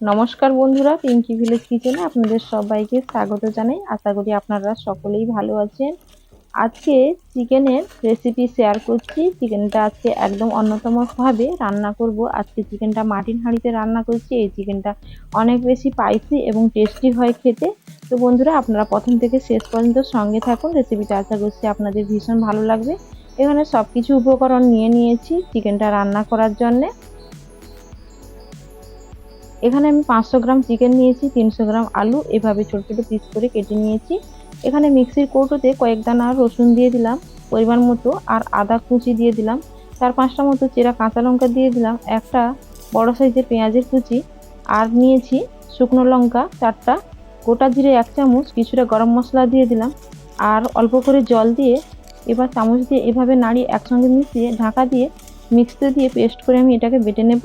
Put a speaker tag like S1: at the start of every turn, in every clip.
S1: নমস্কার বন্ধুরা পিঙ্কি ভিলেজ কিচেনে আপনাদের সবাইকে স্বাগত জানাই। আশা করি আপনারা সকলেই ভালো আছেন। আজকে চিকেনের রেসিপি শেয়ার করছি। চিকেনটা আজকে একদম অন্যতমভাবে রান্না করব। আজকে চিকেনটা মাটির হাঁড়িতে রান্না করছি। এই চিকেনটা অনেক বেশি স্পাইসি এবং টেস্টি হয় খেতে। তো বন্ধুরা, আপনারা প্রথম থেকে শেষ পর্যন্ত সঙ্গে থাকুন। রেসিপিটা আশা করছি আপনাদের ভীষণ ভালো লাগবে। এখানে সব কিছু উপকরণ নিয়ে নিয়েছি চিকেনটা রান্না করার জন্যে। এখানে আমি পাঁচশো গ্রাম চিকেন নিয়েছি, তিনশো গ্রাম আলু, এভাবে ছোট ছোটো পিস করে কেটে নিয়েছি। এখানে মিক্সির কৌটোতে কয়েক দানা রসুন দিয়ে দিলাম পরিমাণ মতো আর আদা কুচি দিয়ে দিলাম। চার পাঁচটা মতো চেরা কাঁচা লঙ্কা দিয়ে দিলাম, একটা বড় সাইজের পেঁয়াজের কুচি আর নিয়েছি শুকনো লঙ্কা চারটা। গোটা জিরে এক চামচ, কিছুটা গরম মশলা দিয়ে দিলাম আর অল্প করে জল দিয়ে এবার চামচ দিয়ে এভাবে নাড়িয়ে একসঙ্গে মিশিয়ে ঢাকা দিয়ে মিক্সতে দিয়ে পেস্ট করে আমি এটাকে বেটে নেব।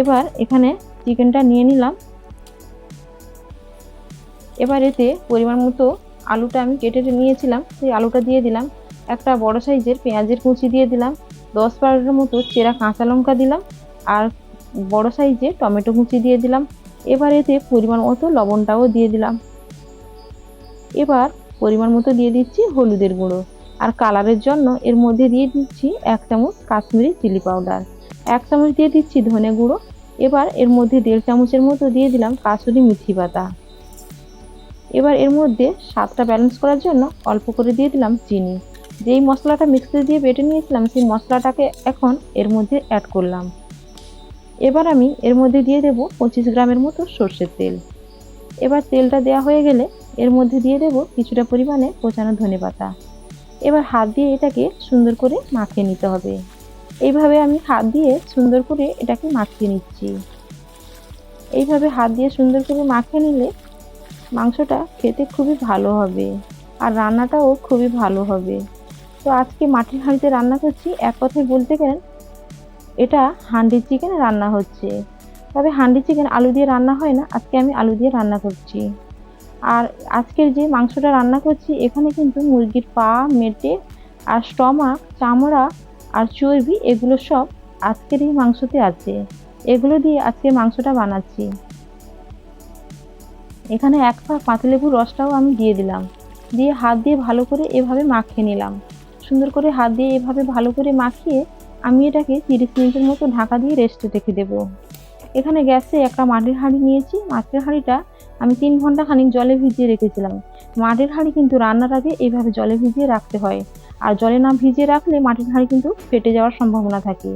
S1: এবার এখানে চিকেনটা নিয়ে নিলাম। এবার এতে পরিমাণ মতো আলুটা আমি কেটে নিয়েছিলাম। সেই আলুটা দিয়ে দিলাম। একটা বড় সাইজের পেঁয়াজের কুচি দিয়ে দিলাম। দশ বারোটার মতো চেরা কাঁচা লঙ্কা দিলাম। আর বড় সাইজে টমেটো কুচি দিয়ে দিলাম। এবার এতে পরিমাণ মতো লবণটাও দিয়ে দিলাম। এবার পরিমাণ মতো দিয়ে দিচ্ছি হলুদের গুঁড়ো। আর কালারের জন্য এর মধ্যে দিয়ে দিচ্ছি এক চামচ কাশ্মীরি চিলি পাউডার। এক চামচ দিয়ে দিচ্ছি ধনে গুঁড়ো। এবার এর মধ্যে দেড় চামচের মতো দিয়ে দিলাম কাসুরি মিথি পাতা এবার এর মধ্যে স্বাদটা ব্যালেন্স করার জন্য অল্প করে দিয়ে দিলাম চিনি। যেই মশলাটা মিক্সিতে দিয়ে বেটে নিয়েছিলাম, সেই মশলাটাকে এখন এর মধ্যে অ্যাড করলাম। এবার আমি এর মধ্যে দিয়ে দেব পঁচিশ গ্রামের মতো সর্ষের তেল। এবার তেলটা দেওয়া হয়ে গেলে এর মধ্যে দিয়ে দেব কিছুটা পরিমাণে কোচানো ধনে পাতা। এবার হাত দিয়ে এটাকে সুন্দর করে মাখিয়ে নিতে হবে। এইভাবে আমি হাত দিয়ে সুন্দর করে এটাকে মাখিয়ে নিচ্ছি। এইভাবে হাত দিয়ে সুন্দর করে মাখিয়ে নিলে মাংসটা খেতে খুবই ভালো হবে আর রান্নাটাও খুবই ভালো হবে। তো আজকে মাটির হাঁড়িতে রান্না করছি, এক কথায় বলতে গেলেন এটা হান্ডি চিকেন রান্না হচ্ছে। তবে হান্ডি চিকেন আলু দিয়ে রান্না হয় না, আজকে আমি আলু দিয়ে রান্না করছি। আর আজকের যে মাংসটা রান্না করছি, এখানে কিন্তু মুরগির পা, মেটে আর স্টমাক, চামড়া আর চর্বি, এগুলো সব আজকের এই মাংসতে আছে। এগুলো দিয়ে আজকে মাংসটা বানাচ্ছি। এখানে এক পা পাতিলেবুর রসটাও আমি দিয়ে দিলাম। দিয়ে হাত দিয়ে ভালো করে এভাবে মাখিয়ে নিলাম। সুন্দর করে হাত দিয়ে এভাবে ভালো করে মাখিয়ে আমি এটাকে তিরিশ মিনিটের মতো ঢাকা দিয়ে রেস্টে রেখে দেব। এখানে গ্যাসে একটা মাটির হাঁড়ি নিয়েছি। মাটির হাঁড়িটা আমি তিন ঘণ্টা খানিক জলে ভিজিয়ে রেখেছিলাম। মাটির হাঁড়ি কিন্তু রান্নার আগে এইভাবে জলে ভিজিয়ে রাখতে হয়। আর জলে না ভিজিয়ে রাখলে মাটির হাঁড়ি কিন্তু ফেটে যাওয়ার সম্ভাবনা থাকে।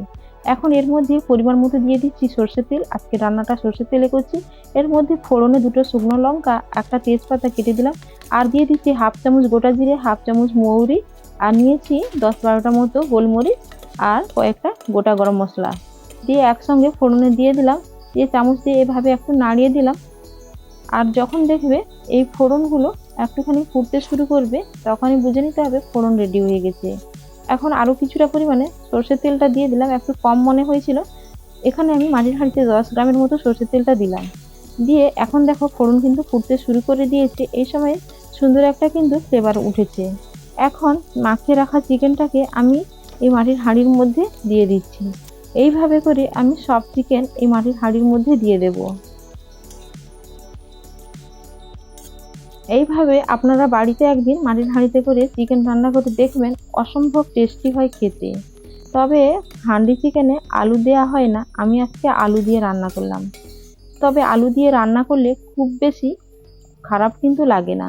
S1: এখন এর মধ্যে পরিমাণ মতো দিয়ে দিচ্ছি সর্ষের তেল। আজকে রান্নাটা সর্ষের তেলে করছি। এর মধ্যে ফোড়নে দুটো শুকনো লঙ্কা, একটা তেজপাতা কেটে দিলাম। আর দিয়ে দিচ্ছি হাফ চামচ গোটা জিরে, হাফ চামচ মৌরি। আর নিয়েছি দশ বারোটা মতো গোলমরিচ আর কয়েকটা গোটা গরম মশলা। দিয়ে একসঙ্গে ফোড়নে দিয়ে দিলাম। দিয়ে চামচ দিয়ে এভাবে একটু নাড়িয়ে দিলাম। আর যখন দেখবে এই ফোড়নগুলো একটুখানি ফুটতে শুরু করবে, তখনই বুঝে নিতে হবে ফোড়ন রেডি হয়ে গেছে। এখন আরও কিছুটা পরিমাণে সর্ষের তেলটা দিয়ে দিলাম, একটু কম মনে হয়েছিল। এখানে আমি মাটির হাঁড়িতে দশ গ্রামের মতো সর্ষের তেলটা দিলাম। দিয়ে এখন দেখো ফোড়ন কিন্তু ফুটতে শুরু করে দিয়েছে, এই সময় সুন্দর একটা কিন্তু ফ্লেভার উঠেছে। এখন মাখিয়ে রাখা চিকেনটাকে আমি এই মাটির হাঁড়ির মধ্যে দিয়ে দিচ্ছি। এইভাবে করে আমি সব চিকেন এই মাটির হাঁড়ির মধ্যে দিয়ে দেবো। এইভাবে আপনারা বাড়িতে একদিন মাটির হাঁড়িতে করে চিকেন রান্না করে দেখবেন অসম্ভব টেস্টি হয় খেতে। তবে হাঁড়ি চিকেনে আলু দেওয়া হয় না, আমি আজকে আলু দিয়ে রান্না করলাম। তবে আলু দিয়ে রান্না করলে খুব বেশি খারাপ কিন্তু লাগে না।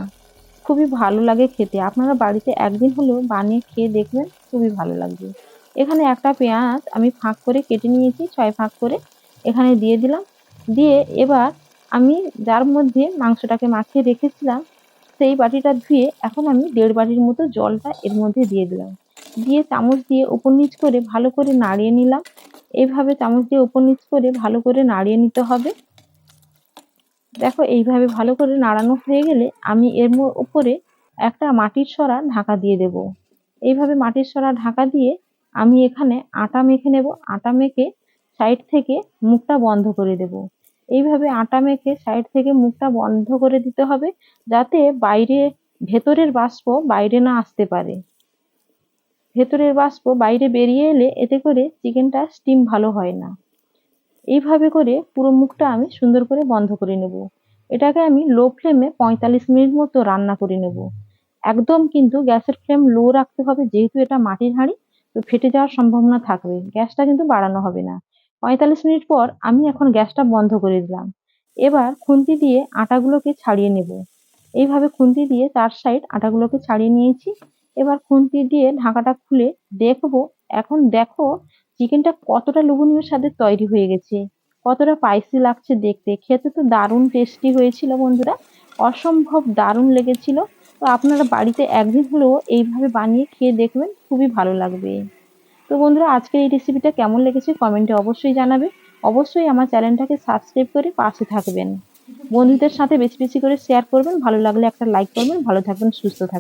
S1: খুবই ভালো লাগে খেতে। আপনারা বাড়িতে একদিন হলেও বানিয়ে খেয়ে দেখবেন, খুবই ভালো লাগবে। এখানে একটা পেঁয়াজ আমি ফাঁক করে কেটে নিয়েছি, ছয় ফাঁক করে এখানে দিয়ে দিলাম। দিয়ে এবার আমি যার মধ্যে মাংসটাকে মাখিয়ে রেখেছিলাম সেই বাটিটা ধুয়ে এখন আমি দেড় বাটির মতো জলটা এর মধ্যে দিয়ে দিলাম। দিয়ে চামচ দিয়ে উপর নিচ করে ভালো করে নাড়িয়ে নিলাম। এইভাবে চামচ দিয়ে উপর নিচ করে ভালো করে নাড়িয়ে নিতে হবে। দেখো এইভাবে ভালো করে নাড়ানো হয়ে গেলে আমি এর উপরে একটা মাটির সরা ঢাকা দিয়ে দেব। এইভাবে মাটির সরা ঢাকা দিয়ে আমি এখানে আটা মেখে নেব। আটা মেখে সাইড থেকে মুখটা বন্ধ করে দেব। এইভাবে আটা মেখে সাইড থেকে মুখটা বন্ধ করে দিতে হবে যাতে বাইরে, ভেতরের বাষ্প বাইরে না আসতে পারে। ভেতরের বাষ্প বাইরে বেরিয়ে এলে এতে করে চিকেনটা স্টিম ভালো হয় না। এইভাবে করে পুরো মুখটা আমি সুন্দর করে বন্ধ করে নেব। এটাকে আমি লো ফ্লেমে পঁয়তাল্লিশ মিনিট মতো রান্না করে নেব। একদম কিন্তু গ্যাসের ফ্লেম লো রাখতে হবে, যেহেতু এটা মাটির হাঁড়ি, তো ফেটে যাওয়ার সম্ভাবনা থাকবে। গ্যাসটা কিন্তু বাড়ানো হবে না। পঁয়তাল্লিশ মিনিট পর আমি এখন গ্যাসটা বন্ধ করে দিলাম। এবার খুন্তি দিয়ে আটাগুলোকে ছাড়িয়ে নেব। এইভাবে খুন্তি দিয়ে চার সাইড আটাগুলোকে ছাড়িয়ে নিয়েছি। এবার খুন্তি দিয়ে ঢাকাটা খুলে দেখব। এখন দেখো চিকেনটা কতটা লোভনীয় স্বাদের তৈরি হয়ে গেছে। কতটা স্পাইসি লাগছে দেখতে। খেতে তো দারুণ টেস্টি হয়েছিল বন্ধুরা। অসম্ভব দারুণ লেগেছিল। তো আপনারা বাড়িতে একদিন হলেও এইভাবে বানিয়ে খেয়ে দেখবেন, খুবই ভালো লাগবে। তো বন্ধুরা, আজকের এই রেসিপিটা কেমন লেগেছে কমেন্টে অবশ্যই জানাবে। অবশ্যই আমার চ্যানেলটাকে সাবস্ক্রাইব করে পাশে থাকবেন। বন্ধুদের সাথে বেশি বেশি করে শেয়ার করবেন, ভালো লাগলে একটা লাইক করবেন, ভালো থাকবেন, সুস্থ থাকবেন।